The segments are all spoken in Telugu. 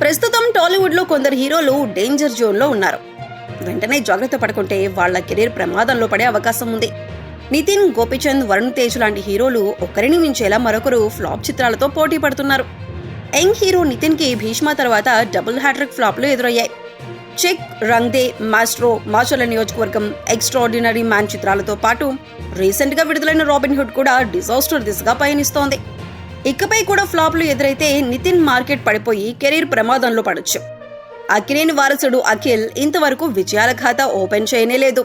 ప్రస్తుతం టాలీవుడ్లో కొందరు హీరోలు డేంజర్ జోన్లో ఉన్నారు. వెంటనే జాగ్రత్త పడుకుంటే వాళ్ళ కెరీర్ ప్రమాదంలో పడే అవకాశం ఉంది. నితిన్ గోపిచంద్ వరుణ్ తేజ్ లాంటి హీరోలు ఒకరిని మించేలా మరొకరు ఫ్లాప్ చిత్రాలతో పోటీ పడుతున్నారు. యంగ్ హీరో నితిన్కి భీష్మ తర్వాత డబుల్ హ్యాట్రిక్ ఫ్లాప్లు ఎదురయ్యాయి. Check Rang De maestro Macherla Niyojakavargam extraordinary man చిత్రాలతో పాటు రీసెంట్గా విడుదలైన రాబిన్ హుడ్ కూడా డిజాస్టర్ దిశగా పయనిస్తోంది. ఇకపై కూడా ఫ్లాప్లు ఎదురైతే నితిన్ మార్కెట్ పడిపోయి కెరీర్ ప్రమాదంలో పడొచ్చు. అఖిలేని వారసుడు అఖిల్ ఇంతవరకు విజయాల ఖాతా ఓపెన్ చేయనే లేదు.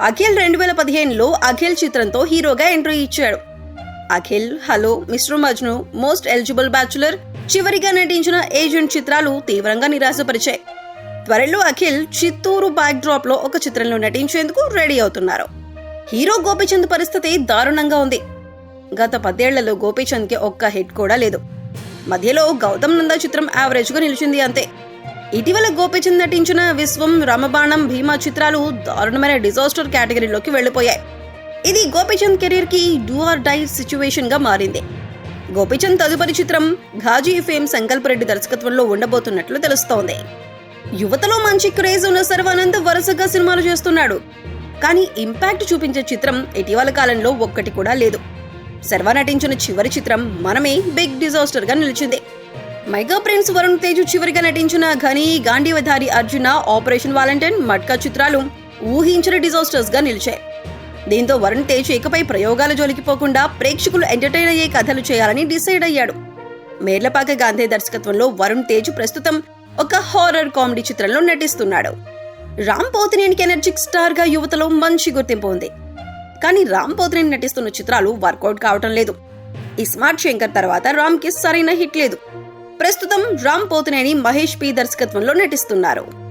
అఖిల్ రెండు వేల పదిహేనులో అఖిల్ చిత్రంతో హీరోగా ఎంట్రీ ఇచ్చాడు. Akhil hello mister Majnu most eligible bachelor చివరిగా నటించిన ఏజెంట్ చిత్రాలు తీవ్రంగా నిరాశపరిచాయి. త్వరలో అఖిల్ చిత్తూరు బ్యాక్ డ్రాప్లో ఒక చిత్రంలో నటించేందుకు రెడీ అవుతున్నారు. హీరో గోపిచంద్ పరిస్థితి దారుణంగా ఉంది. గత పదేళ్ళలో గోపీచంద్కి ఒక్క హిట్ కూడా లేదు. మధ్యలో గౌతమ్ నందా చిత్రం యావరేజ్గా నిలిచింది అంతే. ఇటీవల గోపీచంద్ నటించిన విశ్వం రమబాణం భీమా చిత్రాలు దారుణమైన డిజాస్టర్ కేటగిరీలోకి వెళ్ళిపోయాయి ఇది గోపీచంద్ కెరీర్కి డూ ఆర్ డై సిచ్యువేషన్గా మారింది. గోపీచంద్ తదుపరి చిత్రం ఘాజీ ఫేమ్ సంకల్ప్ రెడ్డి దర్శకత్వంలో ఉండబోతున్నట్లు తెలుస్తోంది. యువతలో మంచి క్రేజ్ ఉన్న సర్వానంద్ వరుసగా సినిమాలు చేస్తున్నాడు. కానీ ఇంపాక్ట్ చూపించే చిత్రం ఇటీవల కాలంలో ఒక్కటి కూడా లేదు. శర్వా నటించిన చివరి చిత్రం మనమే బిగ్ డిజాస్టర్గా నిలిచింది. మెగా ప్రిన్స్ వరుణ్ తేజ్ చివరిగా నటించిన ఘని గాంధీవధారి అర్జున ఆపరేషన్ వాలంటైన్ మట్కా చిత్రాలు ఊహించిన డిజాస్టర్స్గా నిలిచాయి. దీంతో వరుణ్ తేజ్ ఇకపై ప్రయోగాల జోలికి పోకుండా ప్రేక్షకులు ఎంటర్టైన్ అయ్యే కథలు చేయాలని డిసైడ్ అయ్యాడు. మేర్లపాక గాంధీ దర్శకత్వంలో వరుణ్ తేజ్ ప్రస్తుతం ఒక హారర్ కామెడీ చిత్రంలో నటిస్తున్నాడు. రామ్ పోతినేనికి ఎనర్జిక్ స్టార్గా యువతలో మంచి గుర్తింపు ఉంది. కానీ రామ్ పోతినేని నటిస్తున్న చిత్రాలు వర్కౌట్ కావటం లేదు. ఈ స్మార్ట్ శంకర్ తర్వాత రామ్కి సరైన హిట్ లేదు. ప్రస్తుతం రామ్ పోతినేని మహేష్ పి దర్శకత్వంలో నటిస్తున్నారు.